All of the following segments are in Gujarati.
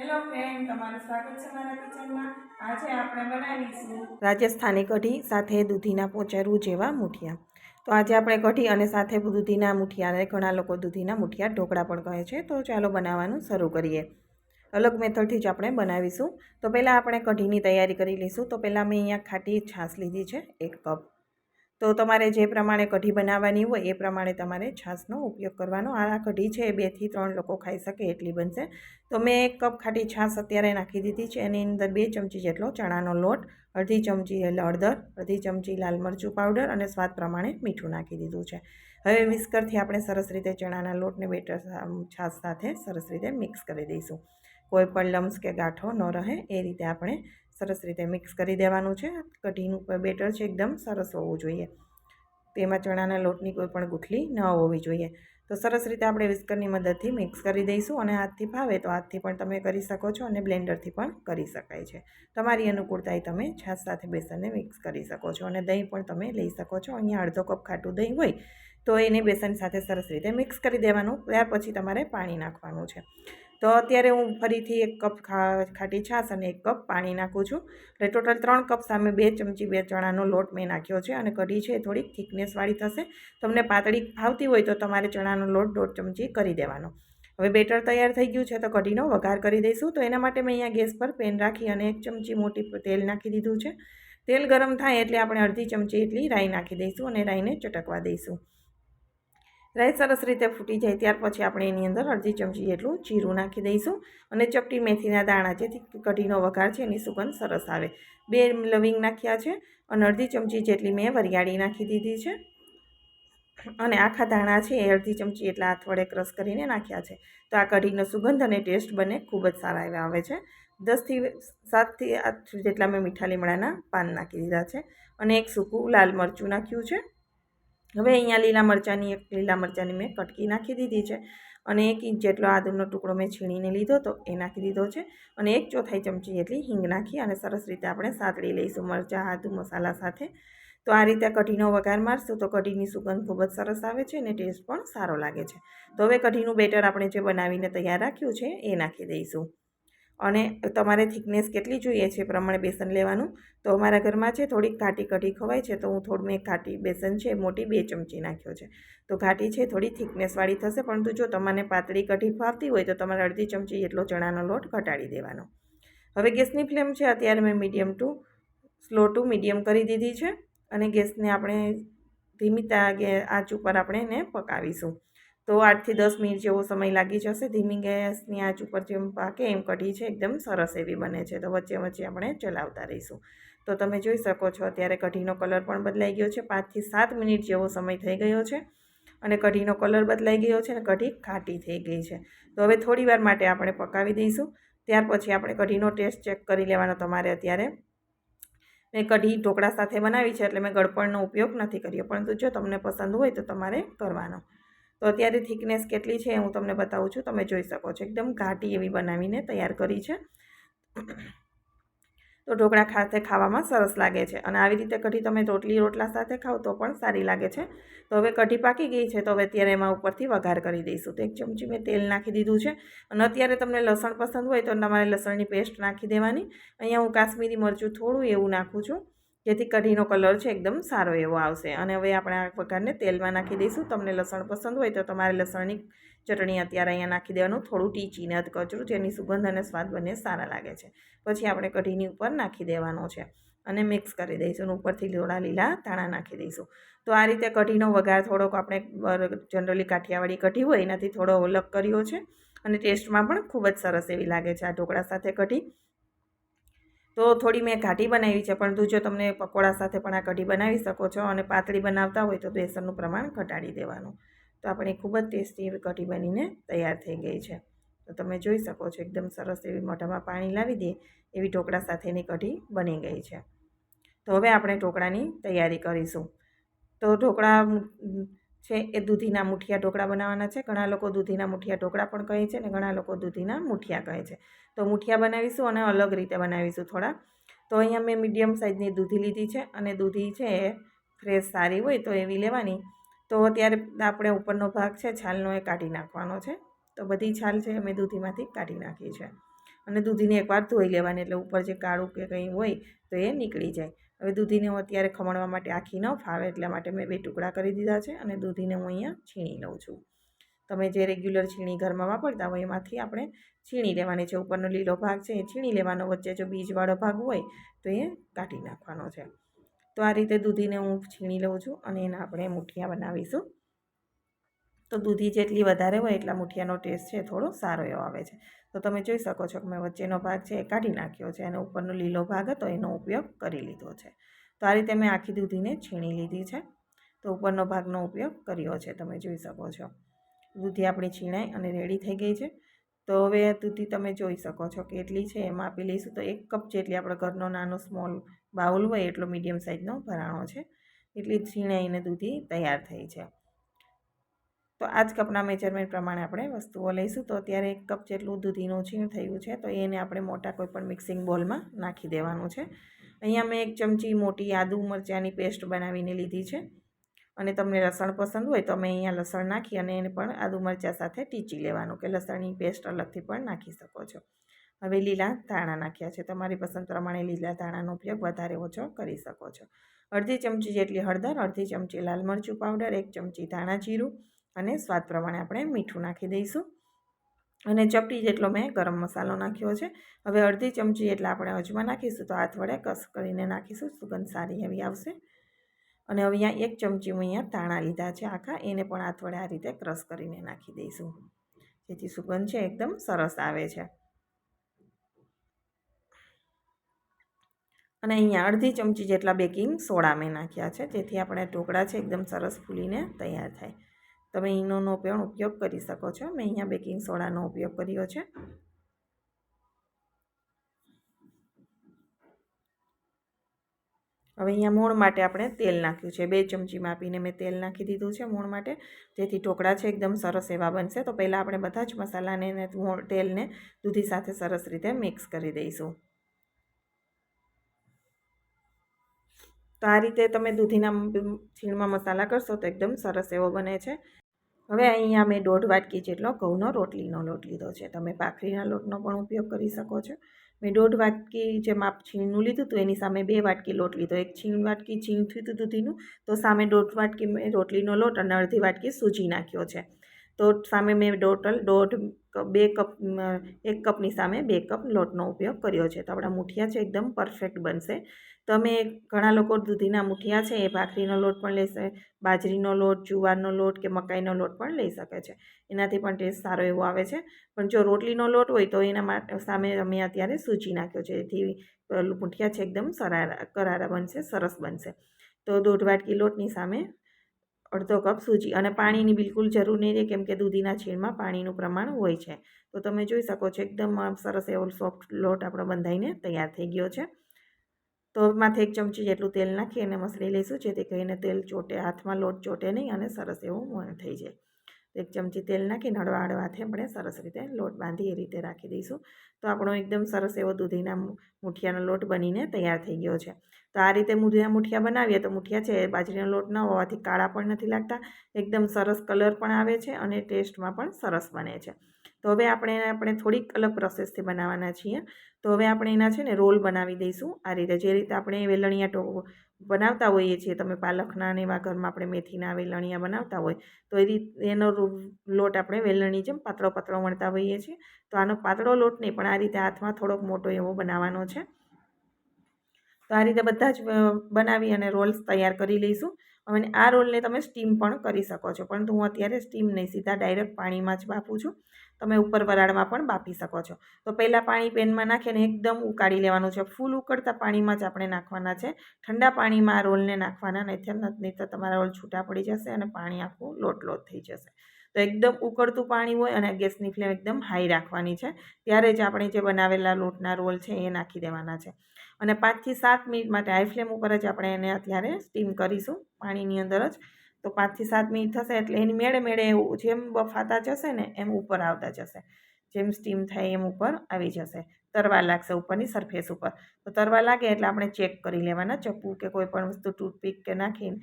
હેલો ફ્રેન્ડ તમારું સ્વાગત છે મારા કિચનમાં. આજે આપણે બનાવીશું રાજસ્થાની કઢી સાથે દૂધીના પોચરું જેવા મુઠિયા. તો આજે આપણે કઢી અને સાથે દૂધીના મુઠિયા અને ઘણા લોકો દૂધીના મુઠિયા ઢોકળા પણ કહે છે. તો ચાલો બનાવવાનું શરૂ કરીએ. અલગ મેથડથી જ આપણે બનાવીશું. તો પહેલાં આપણે કઢીની તૈયારી કરી લઈશું. તો પહેલાં મેં અહીંયા ખાટી છાશ લીધી છે, એક કપ. તો તમારે જે પ્રમાણે કઢી બનાવવાની હોય એ પ્રમાણે તમારે છાશનો ઉપયોગ કરવાનો. આ કઢી છે એ બેથી ત્રણ લોકો ખાઈ શકે એટલી બનશે. તો મેં એક કપ ખાટી છાશ અત્યારે નાખી દીધી છે. એની અંદર બે ચમચી જેટલો ચણાનો લોટ, અડધી ચમચી હળદર, અડધી ચમચી લાલ મરચું પાવડર અને સ્વાદ પ્રમાણે મીઠું નાખી દીધું છે. હવે વિસ્કરથી આપણે સરસ રીતે ચણાના લોટને બેટર છાશ સાથે સરસ રીતે મિક્સ કરી દઈશું. કોઈ પણ લમ્સ કે ગાંઠો ન રહે એ રીતે આપણે સરસ રીતે મિક્સ કરી દેવાનું છે. કઢીનું બેટર છે, એકદમ સરસ હોવું જોઈએ. તેમાં ચણાના લોટની કોઈ પણ ગુઠલી ન હોવી જોઈએ. તો સરસ રીતે આપણે વિસ્કરની મદદથી મિક્સ કરી દઈશું અને હાથથી ભાવે તો હાથથી પણ તમે કરી શકો છો અને બ્લેન્ડરથી પણ કરી શકાય છે. તમારી અનુકૂળતાએ તમે છાશ સાથે બેસનને મિક્સ કરી શકો છો અને દહીં પણ તમે લઈ શકો છો. અહીંયા અડધો કપ ખાટું દહીં હોય તો એને બેસન સાથે સરસ રીતે મિક્સ કરી દેવાનું. ત્યાર પછી તમારે પાણી નાખવાનું છે. તો અત્યારે હું ફરીથી એક કપ ખાટી છાશ અને એક કપ પાણી નાખું છું. એટલે ટોટલ ત્રણ કપ સામે બે ચમચી બે ચણાનો લોટ મેં નાખ્યો છે અને કઢી છે થોડીક થિકનેસવાળી થશે. તમને પાતળી ભાવતી હોય તો તમારે ચણાનો લોટ દોઢ ચમચી કરી દેવાનો. હવે બેટર તૈયાર થઈ ગયું છે તો કઢીનો વઘાર કરી દઈશું. તો એના માટે મેં અહીંયા ગેસ પર પેન રાખી અને એક ચમચી મોટી તેલ નાખી દીધું છે. તેલ ગરમ થાય એટલે આપણે અડધી ચમચી એટલી રાઈ નાખી દઈશું અને રાઈને ચટકવા દઈશું. રાઈ સરસ રીતે ફૂટી જાય ત્યાર પછી આપણે એની અંદર અડધી ચમચી જેટલું જીરું નાખી દઈશું અને ચપટી મેથીના દાણા જેથી કઢીનો વઘાર છે એની સુગંધ સરસ આવે. બે લવિંગ નાખ્યા છે અને અડધી ચમચી જેટલી મેં વરિયાળી નાખી દીધી છે. અને આખા દાણા છે એ અડધી ચમચી એટલા હાથ વડે ક્રશ કરીને નાખ્યા છે. તો આ કઢીનો સુગંધ અને ટેસ્ટ બંને ખૂબ જ સારા એવા આવે છે. દસથી સાતથી આઠ જેટલા મેં મીઠા લીમડાના પાન નાખી દીધા છે. અને એક સૂકું લાલ મરચું નાખ્યું છે. હવે અહીંયા લીલા મરચાંની એક લીલા મરચાંની મેં કટકી નાખી દીધી છે અને એક ઇંચ જેટલો આદુનો ટુકડો મેં છીણીને લીધો તો એ નાખી દીધો છે અને એક ચોથાઈ ચમચી જેટલી હિંગ નાખી અને સરસ રીતે આપણે સાતળી લઈશું મરચાં, આદુ, મસાલા સાથે. તો આ રીતે કઢીનો વઘાર મારશું તો કઢીની સુગંધ ખૂબ જ સરસ આવે છે અને ટેસ્ટ પણ સારો લાગે છે. તો હવે કઢીનું બેટર આપણે જે બનાવીને તૈયાર રાખ્યું છે એ નાખી દઈશું. અને તમારે થિકનેસ કેટલી જોઈએ છે પ્રમાણે બેસન લેવાનું? તો અમારા ઘરમાં છે થોડીક ઘાટી કઢી ખવાય છે, તો હું થોડું મેં ઘાટી બેસન છે, મોટી બે ચમચી નાખ્યો છે. તો ઘાટી છે થોડી થિકનેસવાળી થશે, પરંતુ જો તમને પાતળી કઢી ફાવતી હોય તો તમારે અડધી ચમચી જેટલો ચણાનો લોટ ઘટાડી દેવાનો. હવે ગેસની ફ્લેમ છે, અત્યારે મેં medium to, slow to medium કરી દીધી છે અને ગેસને આપણે ધીમી આંચ ઉપર આપણે એને પકાવીશું. તો આઠથી દસ મિનિટ જેવો સમય લાગી જશે. ધીમી ગેસની આંચ ઉપર જેમ પાકે એમ કઢી છે. એકદમ સરસ એવી બને છે. તો વચ્ચે વચ્ચે આપણે ચલાવતા રહીશું. તો તમે જોઈ શકો છો, અત્યારે કઢીનો કલર પણ બદલાઈ ગયો છે. પાંચથી સાત મિનિટ જેવો સમય થઈ ગયો છે અને કઢીનો કલર બદલાઈ ગયો છે અને કઢી ખાટી થઈ ગઈ છે. તો હવે થોડી વાર માટે આપણે પકાવી દઈશું. ત્યાર પછી આપણે કઢીનો ટેસ્ટ ચેક કરી લેવાનો તમારે અત્યારે. મેં કઢી ઢોકળા સાથે બનાવી છે એટલે મેં ગળપણનો ઉપયોગ નથી કર્યો. પરંતુ જો તમને પસંદ હોય તો તમારે કરવાનો. તો અત્યારે થિકનેસ કેટલી છે હું તમને બતાવું છું. તમે જોઈ શકો છો. એકદમ ઘાટી એવી બનાવીને તૈયાર કરી છે. તો ઢોકળા ખાતે ખાવામાં સરસ લાગે છે. અને આવી રીતે કઢી તમે રોટલી રોટલા સાથે ખાવ તો પણ સારી લાગે છે. તો હવે કઢી પાકી ગઈ છે તો હવે અત્યારે એમાં ઉપરથી વઘાર કરી દઈશું. તો એક ચમચી મેં તેલ નાખી દીધું છે. અને અત્યારે તમને લસણ પસંદ હોય તો તમારે લસણની પેસ્ટ નાખી દેવાની. અહીંયા હું કાશ્મીરી મરચું થોડું એવું નાખું છું. જેથી કઢીનો કલર છે એકદમ સારો એવો આવશે. અને હવે આપણે આ વઘારને તેલમાં નાખી દઈશું. તમને લસણ પસંદ હોય તો તમારે લસણની ચટણી અત્યારે અહીંયા નાખી દેવાનું. થોડું ટીચીને અધકચરું, જેની સુગંધ અને સ્વાદ બંને સારા લાગે છે. પછી આપણે કઢીની ઉપર નાખી દેવાનો છે. અને મિક્સ કરી દઈશું અને ઉપરથી લીલા લીલા ધાણા નાખી દઈશું. તો આ રીતે કઢીનો વઘાર થોડોક આપણે જનરલી કાઠિયાવાડી કઢી હોય એનાથી થોડો અલગ કર્યો છે. અને ટેસ્ટમાં પણ ખૂબ જ સરસ એવી લાગે છે આ ઢોકળા સાથે કઢી. તો થોડી મેં ઘાટી બનાવી છે પરંતુ જો તમને પકોડા સાથે પણ આ કઢી બનાવી શકો છો અને પાતળી બનાવતા હોય તો બેસનનું પ્રમાણ ઘટાડી દેવાનું. તો આપણે ખૂબ જ ટેસ્ટી એવી કઢી બનીને તૈયાર થઈ ગઈ છે. તો તમે જોઈ શકો છો, એકદમ સરસ એવી મોઢામાં પાણી લાવી દે એવી ઢોકળા સાથેની કઢી બની ગઈ છે. તો હવે આપણે ઢોકળાની તૈયારી કરીશું. તો ઢોકળા છે, એ દૂધીના મુઠિયા ઢોકળા બનાવવાના છે. ઘણા લોકો દૂધીના મુઠિયા ઢોકળા પણ કહે છે અને ઘણા લોકો દૂધીના મુઠિયા કહે છે. તો મુઠિયા બનાવીશું અને અલગ રીતે બનાવીશું થોડા. તો અહીંયા મેં મીડિયમ સાઇઝની દૂધી લીધી છે અને દૂધી છે એ ફ્રેશ સારી હોય તો એવી લેવાની. તો અત્યારે આપણે ઉપરનો ભાગ છે, છાલનો એ કાઢી નાખવાનો છે. તો બધી છાલ છે મેં દૂધીમાંથી કાઢી નાખી છે. અને દૂધીને એકવાર ધોઈ લેવાની, એટલે ઉપર જે કાળું કે કંઈ હોય તો એ નીકળી જાય. હવે દૂધીને હું અત્યારે ખમણવા માટે આખી ન ફાવે એટલા માટે મેં બે ટુકડા કરી દીધા છે અને દૂધીને હું અહીંયા છીણી લઉં છું. તમે જે રેગ્યુલર છીણી ઘરમાં વાપરતા હોય એમાંથી આપણે છીણી લેવાની છે. ઉપરનો લીલો ભાગ છે એ છીણી લેવાનો, વચ્ચે જો બીજવાળો ભાગ હોય તો એ કાઢી નાખવાનો છે. તો આ રીતે દૂધીને હું છીણી લઉં છું અને એના આપણે મુઠિયા બનાવીશું. તો દૂધી જેટલી વધારે હોય એટલા મુઠિયાનો ટેસ્ટ છે થોડો સારો એવો આવે છે. તો તમે જોઈ શકો છો કે મેં વચ્ચેનો ભાગ છે એ કાઢી નાખ્યો છે અને ઉપરનો લીલો ભાગ હતો એનો ઉપયોગ કરી લીધો છે. તો આ રીતે મેં આખી દૂધીને છીણી લીધી છે. તો ઉપરનો ભાગનો ઉપયોગ કર્યો છે, તમે જોઈ શકો છો. દૂધી આપણી છીણાઈ અને રેડી થઈ ગઈ છે. તો હવે દૂધી તમે જોઈ શકો છો કે એટલી છે, એમાં આપી લઈશું તો એક કપ જેટલી આપણે ઘરનો નાનો સ્મોલ બાઉલ હોય એટલો મીડિયમ સાઇઝનો ભરાણો છે. એટલી છીણાઈને દૂધી તૈયાર થઈ છે. તો આ જ કપના મેજરમેન્ટ પ્રમાણે આપણે વસ્તુઓ લઈશું. તો અત્યારે એક કપ જેટલું દૂધીનું છીણ થયું છે, તો એને આપણે મોટા કોઈપણ મિક્સિંગ બોલમાં નાખી દેવાનું છે. અહીંયા મેં એક ચમચી મોટી આદુ મરચાંની પેસ્ટ બનાવીને લીધી છે. અને તમને લસણ પસંદ હોય તો અમે અહીંયા લસણ નાખી અને એને પણ આદુ મરચાં સાથે ટીચી લેવાનું કે લસણની પેસ્ટ અલગથી પણ નાખી શકો છો. હવે લીલા ધાણા નાખ્યા છે. તમારી પસંદ પ્રમાણે લીલા ધાણાનો ઉપયોગ વધારે ઓછો કરી શકો છો. અડધી ચમચી જેટલી હળદર, અડધી ચમચી લાલ મરચું પાવડર, એક ચમચી ધાણા જીરું અને સ્વાદ પ્રમાણે આપણે મીઠું નાખી દઈશું. અને ચપટી જેટલો મેં ગરમ મસાલો નાખ્યો છે. હવે અડધી ચમચી એટલા આપણે અજમા નાખીશું તો હાથ વડે કસ કરીને નાખીશું, સુગંધ સારી એવી આવશે. અને હવે અહીંયા એક ચમચી હું અહીંયા ધાણા લીધા છે આખા, એને પણ હાથ વડે આ રીતે ક્રશ કરીને નાખી દઈશું. જેથી સુગંધ છે એકદમ સરસ આવે છે. અને અહીંયા અડધી ચમચી જેટલા બેકિંગ સોડા મેં નાખ્યા છે. જેથી આપણે ઢોકળા છે એકદમ સરસ ફૂલીને તૈયાર થાય. તમે ઈનોનો પણ ઉપયોગ કરી શકો છો. મેં અહીંયા બેકિંગ સોડાનો ઉપયોગ કર્યો છે. હવે અહીંયા મૂળ માટે આપણે તેલ નાખ્યું છે. બે ચમચી માપીને મેં તેલ નાખી દીધું છે મૂળ માટે. જેથી ઢોકળા છે એકદમ સરસ એવા બનશે. તો પહેલાં આપણે બધા જ મસાલાને તેલને દૂધી સાથે સરસ રીતે મિક્સ કરી દઈશું. તો આ રીતે તમે દૂધીના છીણમાં મસાલા કરશો તો એકદમ સરસ એવો બને છે. હવે અહીંયા મેં દોઢ વાટકી જેટલો ઘઉંનો રોટલીનો લોટ લીધો છે. તમે ભાખરીના લોટનો પણ ઉપયોગ કરી શકો છો. મેં દોઢ વાટકી જે માપ છીણનું લીધું હતું, એની સામે બે વાટકી લોટ લીધો. એક છીણ વાટકી છીણ થયું દૂધીનું, તો સામે દોઢ વાટકી મેં રોટલીનો લોટ અને અડધી વાટકી સૂજી નાખ્યો છે. તો સામે મેં ટોટલ દોઢ બે કપ એક કપની સામે બે કપ લોટનો ઉપયોગ કર્યો છે. તો આપણા મુઠિયા છે એકદમ પરફેક્ટ બનશે. તમે ઘણા લોકો દૂધીના મુઠિયા છે એ ભાખરીનો લોટ પણ લેશે બાજરીનો લોટ, જુવારનો લોટ કે મકાઈનો લોટ પણ લઈ શકે છે. એનાથી પણ ટેસ્ટ સારો એવો આવે છે. પણ જો રોટલીનો લોટ હોય તો એના માટે સામે અમે અત્યારે સૂજી નાખ્યો છે. જેથી મુઠિયા છે એકદમ સરારા, કરારા બનશે, સરસ બનશે. તો દોઢ વાટકી લોટની સામે અડધો કપ સૂજી અને પાણીની બિલકુલ જરૂર નહીં રહે, કેમ કે દૂધીના છીણમાં પાણીનું પ્રમાણ હોય છે. તો તમે જોઈ શકો છો, એકદમ સરસ એવો સોફ્ટ લોટ આપણો બંધાઈને તૈયાર થઈ ગયો છે. તો માથે એક ચમચી જેટલું તેલ નાખી અને મસળી લઈશું, જેથી કરીને તેલ ચોટે, હાથમાં લોટ ચોટે નહીં અને સરસ એવું મોણ થઈ જાય. એક ચમચી તેલ નાખીને હળવા હળવા આપણે સરસ રીતે લોટ બાંધી એ રીતે રાખી દઈશું. તો આપણો એકદમ સરસ એવો દૂધીના મુઠિયાનો લોટ બનીને તૈયાર થઈ ગયો છે. તો આ રીતે મુધીના મુઠિયા બનાવીએ તો મુઠિયા છે બાજરીનો લોટ ન હોવાથી કાળા પણ નથી લાગતા, એકદમ સરસ કલર પણ આવે છે અને ટેસ્ટમાં પણ સરસ બને છે. તો હવે આપણે આપણે થોડીક અલગ પ્રોસેસથી બનાવવાના છીએ. તો હવે આપણે એના છે ને રોલ બનાવી દઈશું. આ રીતે જે રીતે આપણે વેલણિયા ટો બનાવતા હોઈએ છીએ. તમે પાલકના ને એવા ઘરમાં આપણે મેથીના, વેલણિયા બનાવતા હોય, તો એ રીત, એનો લોટ આપણે વેલણી જેમ પાતળો પાતળો વણતા હોઈએ છીએ. તો આનો પાતળો લોટ નહીં, પણ આ રીતે હાથમાં થોડોક મોટો એવો બનાવવાનો છે. તો આ રીતે બધા જ બનાવી અને રોલ્સ તૈયાર કરી લઈશું. અને આ રોલને તમે સ્ટીમ પણ કરી શકો છો. પરંતુ હું અત્યારે સ્ટીમ નહીં, સીધા ડાયરેક્ટ પાણીમાં જ બાફું છું. તમે ઉપર વરાળમાં પણ બાફી શકો છો. તો પહેલાં પાણી પેનમાં નાખીને એકદમ ઉકાળી લેવાનું છે. ફૂલ ઉકળતા પાણીમાં જ આપણે નાખવાના છે. ઠંડા પાણીમાં આ રોલને નાખવાના નહીં નહીં તો તમારા રોલ છૂટા પડી જશે અને પાણી આખું લોટ લોટ થઈ જશે. તો એકદમ ઉકળતું પાણી હોય અને ગેસની ફ્લેમ એકદમ હાઈ રાખવાની છે. ત્યારે જ આપણે જે બનાવેલા લોટના રોલ છે એ નાખી દેવાના છે. અને પાંચથી સાત મિનિટ માટે હાઈ ફ્લેમ ઉપર જ આપણે એને અત્યારે સ્ટીમ કરીશું. પાણીની અંદર જ તો પાંચથી સાત મિનિટ થશે એટલે એની મેળે મેળે એવું જેમ બફાતા જશે ને એમ ઉપર આવતા જશે. જેમ સ્ટીમ થાય એમ ઉપર આવી જશે. તરવા લાગશે ઉપરની સરફેસ ઉપર. તો તરવા લાગે એટલે આપણે ચેક કરી લેવાના ચપ્પુ કે કોઈ પણ વસ્તુ ટૂથપીક કે નાખીને.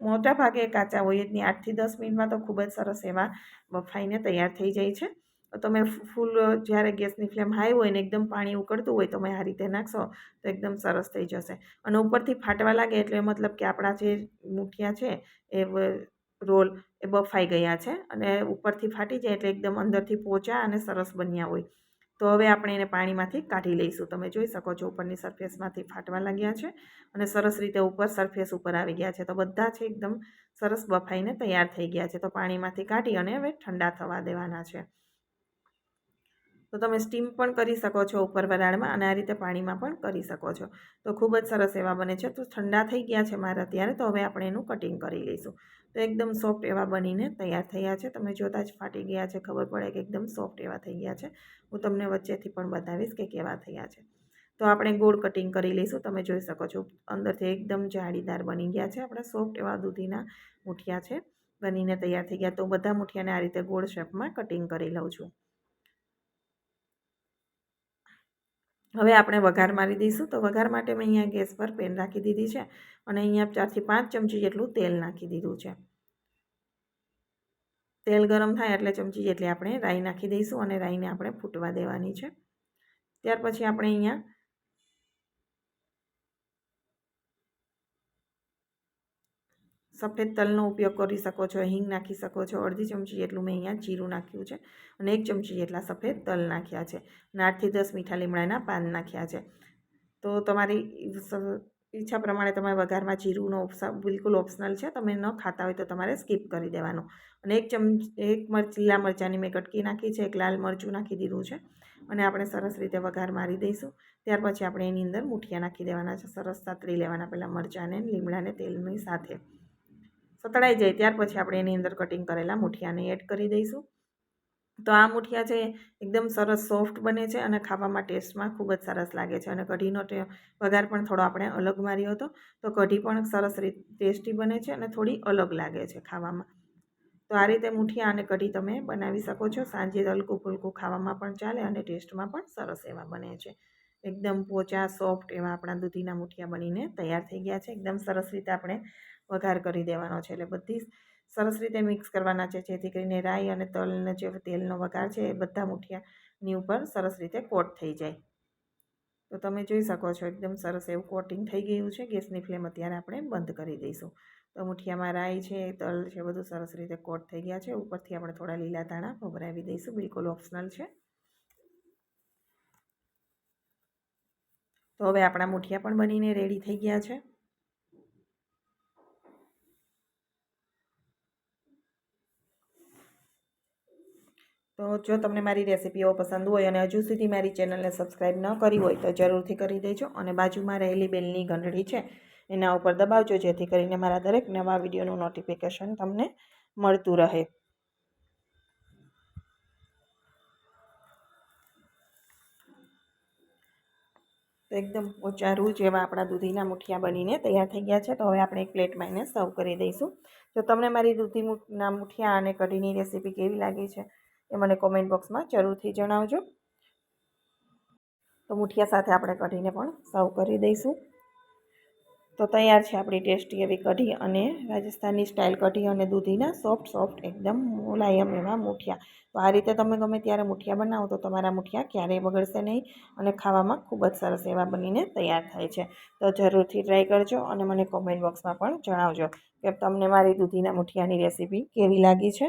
મોટા ભાગે કાચા હોય નહીં. આઠથી દસ મિનિટમાં તો ખૂબ જ સરસ એવા બફાઈને તૈયાર થઈ જાય છે. તમે ફૂલ જ્યારે ગેસની ફ્લેમ હાઈ હોય ને એકદમ પાણી ઉકળતું હોય તમે આ રીતે નાખશો, તો એકદમ સરસ થઈ જશે. અને ઉપરથી ફાટવા લાગે એટલે મતલબ કે આપણા જે મૂઠિયા છે એ રોલ એ બફાઈ ગયા છે અને ઉપરથી ફાટી જાય એટલે એકદમ અંદરથી પોચા અને સરસ બન્યા હોય. તો હવે આપણે એને પાણીમાંથી કાઢી લઈશું. તમે જોઈ શકો છો ઉપરની સરફેસમાંથી ફાટવા લાગ્યા છે અને સરસ રીતે ઉપર સરફેસ ઉપર આવી ગયા છે. તો બધા છે એકદમ સરસ બફાઈને તૈયાર થઈ ગયા છે. તો પાણીમાંથી કાઢી અને હવે ઠંડા થવા દેવાના છે. તો તમે સ્ટીમ પણ કરી શકો છો ઉપર વરાળમાં અને આ રીતે પાણીમાં પણ કરી શકો છો. તો ખૂબ જ સરસ એવા બને છે. તો ઠંડા થઈ ગયા છે મારા ત્યારે, તો હવે આપણે એનું કટિંગ કરી લઈશું. તો એકદમ સોફ્ટ એવા બનીને તૈયાર થયા છે. તમે જોતાં જ ફાટી ગયા છે. ખબર પડે કે એકદમ સોફ્ટ એવા થઈ ગયા છે. હું તમને વચ્ચેથી પણ બતાવીશ કે કેવા થયા છે. તો આપણે ગોળ કટિંગ કરી લઈશું. તમે જોઈ શકો છો અંદરથી એકદમ જાળીદાર બની ગયા છે. આપણે સોફ્ટ એવા દૂધીના મૂઠિયા છે. બનીને તૈયાર થઈ ગયા. તો બધા મૂઠિયાને આ રીતે ગોળ શેપમાં કટિંગ કરી લઉં છું. હવે આપણે વઘાર મારી દઈશું. તો વઘાર માટે મેં અહીંયા ગેસ પર પેન રાખી દીધી છે અને અહીંયા ચારથી પાંચ ચમચી જેટલું તેલ નાખી દીધું છે. તેલ ગરમ થાય એટલે ચમચી જેટલી આપણે રાઈ નાખી દઈશું અને રાઈને આપણે ફૂટવા દેવાની છે. ત્યાર પછી આપણે અહીંયા સફેદ તલનો ઉપયોગ કરી શકો છો, હિંગ નાખી શકો છો, અડધી ચમચી જેટલું મેં અહીંયા જીરું નાખ્યું છે અને એક ચમચી જેટલા સફેદ તલ નાખ્યા છે અને આઠથી દસ મીઠા લીમડાના પાન નાખ્યા છે. તો તમારી ઈચ્છા પ્રમાણે તમારે વઘારમાં જીરુંનો બિલકુલ ઓપ્શનલ છે, તમે ન ખાતા હોય તો તમારે સ્કીપ કરી દેવાનું. અને એક ચમચ, એક મરચ, લીલા મરચાંની મેં કટકી નાખી છે, એક લાલ મરચું નાખી દીધું છે અને આપણે સરસ રીતે વઘાર મારી દઈશું. ત્યાર પછી આપણે એની અંદર મૂઠિયા નાખી દેવાના છે, સરસ સાતરી લેવાના પહેલાં મરચાંને લીમડાને તેલની સાથે. સતળાઈ જાય ત્યાર પછી આપણે એની અંદર કટિંગ કરેલા મૂઠિયાને એડ કરી દઈશું. તો આ મૂઠિયા છે, એકદમ સરસ સોફ્ટ બને છે અને ખાવામાં ટેસ્ટમાં ખૂબ જ સરસ લાગે છે અને કઢીનો વઘાર પણ થોડો આપણે અલગ માર્યો હતો. તો કઢી પણ સરસ રીત ટેસ્ટી બને છે અને થોડી અલગ લાગે છે ખાવામાં. તો આ રીતે મૂઠિયા અને કઢી તમે બનાવી શકો છો. સાંજે હલકું ફૂલકું ખાવામાં પણ ચાલે અને ટેસ્ટમાં પણ સરસ એવા બને છે. એકદમ પોચા સોફ્ટ એવા આપણા દૂધીના મૂઠિયા બનીને તૈયાર થઈ ગયા છે. એકદમ સરસ રીતે આપણે વઘાર કરી દેવાનો છે. એટલે બધી સરસ રીતે મિક્સ કરવાના છે. જેથી કરીને રાઈ અને તલને જે તેલનો વઘાર છે એ બધા મૂઠિયાની ઉપર સરસ રીતે કોટ થઈ જાય. તો તમે જોઈ શકો છો, એકદમ સરસ એવું કોટિંગ થઈ ગયું છે. ગેસની ફ્લેમ અત્યારે આપણે બંધ કરી દઈશું. તો મૂઠિયામાં રાઈ છે, તલ છે, બધું સરસ રીતે કોટ થઈ ગયા છે. ઉપરથી આપણે થોડા લીલા દાણા ભભરાવી દઈશું. બિલકુલ ઓપ્શનલ છે. તો હવે આપણા મૂઠિયા પણ બનીને રેડી થઈ ગયા છે. તો જો તમને મારી રેસીપીઓ પસંદ હોય અને હજુ સુધી મારી ચેનલને સબસ્ક્રાઈબ ન કરી હોય તો જરૂરથી કરી દેજો અને બાજુમાં રહેલી બેલની ઘંટડી છે એના ઉપર દબાવજો, જેથી કરીને મારા દરેક નવા વિડીયોનું નોટિફિકેશન તમને મળતું રહે. તો એકદમ પોચારું જેવા આપણા દૂધીના મુઠિયા બનીને તૈયાર થઈ ગયા છે. તો હવે આપણે એક પ્લેટમાં એને સર્વ કરી દઈશું. જો તમને મારી દૂધીના મુઠિયા અને કઢીની રેસીપી કેવી લાગી છે એ મને કોમેન્ટ બોક્સમાં જરૂરથી જણાવજો. તો મુઠિયા સાથે આપણે કઢીને પણ સર્વ કરી દઈશું. તો તૈયાર છે આપણી ટેસ્ટી એવી કઢી અને રાજસ્થાની સ્ટાઇલ કઢી અને દૂધીના સોફ્ટ સોફ્ટ એકદમ મુલાયમ એવા મુઠિયા. તો આ રીતે તમે ગમે ત્યારે મુઠિયા બનાવો તો તમારા મુઠિયા ક્યારેય બગડશે નહીં અને ખાવામાં ખૂબ જ સરસ એવા બનીને તૈયાર થાય છે. તો જરૂરથી ટ્રાય કરજો અને મને કોમેન્ટ બોક્સમાં પણ જણાવજો કે તમને મારી દૂધીના મુઠિયાની રેસીપી કેવી લાગી છે?